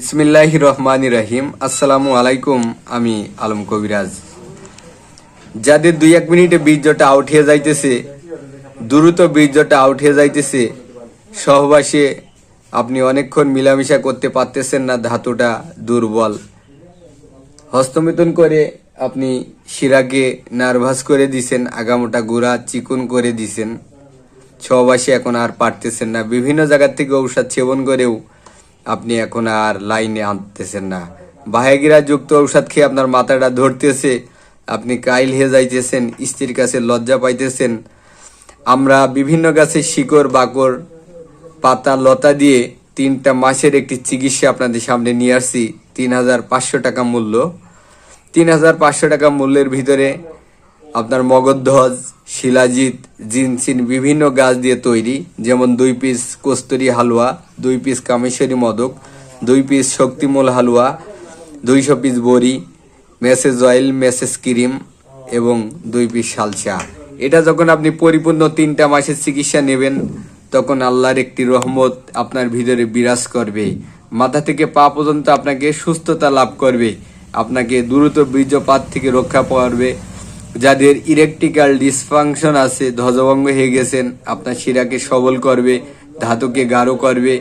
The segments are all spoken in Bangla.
বিসমিল্লাহ রহমান রহিম। আসসালামু আলাইকুম, আমি আলম কবিরাজ। যাদের দুই এক মিনিটে বীর্যটা আউট হয়ে যাইতেছে, দ্রুত বীর্যটা আউট হয়ে যাইতেছে, সহবাসে আপনি অনেকক্ষণ মিলামিশা করতে পারতেছেন না, ধাতুটা দুর্বল। হস্তমিথুন করে আপনি শিরাকে নার্ভাস করে দিছেন, আগামোটা গুড়া চিকুন করে দিছেন। সহবাসে এখন আর পারতেছেন না। বিভিন্ন জায়গার থেকে ঔষধ সেবন করেও আপনি এখন আর লাইনে আনতেছেন না। বাহেগিরা যুক্ত ঔষধ খেয়ে আপনার মাথাটা ধরতেছে। আপনি কাইল হয়ে যাইতেছেন, স্ত্রীর কাছে লজ্জা পাইতেছেন। আমরা বিভিন্ন গাছের শিকড়, বাকড়, পাতা, লতা দিয়ে তিনটা মাসের একটি চিকিৎসা আপনাদের সামনে নিয়ে আসছি। তিন হাজার পাঁচশো টাকা মূল্য। তিন হাজার পাঁচশো টাকা মূল্যের ভিতরে আপনার মগধ্বজ শিলাজিৎ জিনসিন বিভিন্ন গাছ দিয়ে তৈরি। যেমন দুই পিস কস্তুরি হালুয়া, দুই পিস কামেশ্বরী মদক, দুই পিস শক্তিমূল হালুয়া, দুইশো পিস বড়ি মেসেজ অয়েল মেসেজ ক্রিম এবং দুই পিস সালসা এটা যখন আপনি পরিপূর্ণ তিনটা মাসের চিকিৎসা নেবেন, তখন আল্লাহর একটি রহমত আপনার ভিতরে বিরাজ করবে। মাথা থেকে পা পর্যন্ত আপনাকে সুস্থতা লাভ করবে। আপনাকে দ্রুত বীর্যপাত থেকে রক্ষা পাওয়াবে যাদের ইলেকট্রিক্যাল ডিসফাংশন আছে, ধ্বজভঙ্গ হয়ে গেছেন, আপনার শিরাকে সবল করবে, ধাতুকে গাঢ় করবে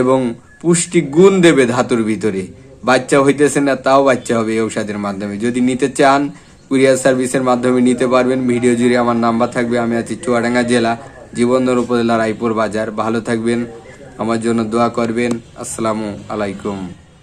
এবং পুষ্টি গুণ দেবে ধাতুর ভিতরে। বাচ্চা হইতেছে না, তাও বাচ্চা হবে ঔষধের মাধ্যমে। যদি নিতে চান, কুরিয়ার সার্ভিসের মাধ্যমে নিতে পারবেন। ভিডিও জুড়ে আমার নাম্বার থাকবে, আমি আছি চুয়াডাঙ্গা জেলা জীবনদর উপজেলা রায়পুর বাজার। ভালো থাকবেন, আমার জন্য দোয়া করবেন। আসসালামু আলাইকুম।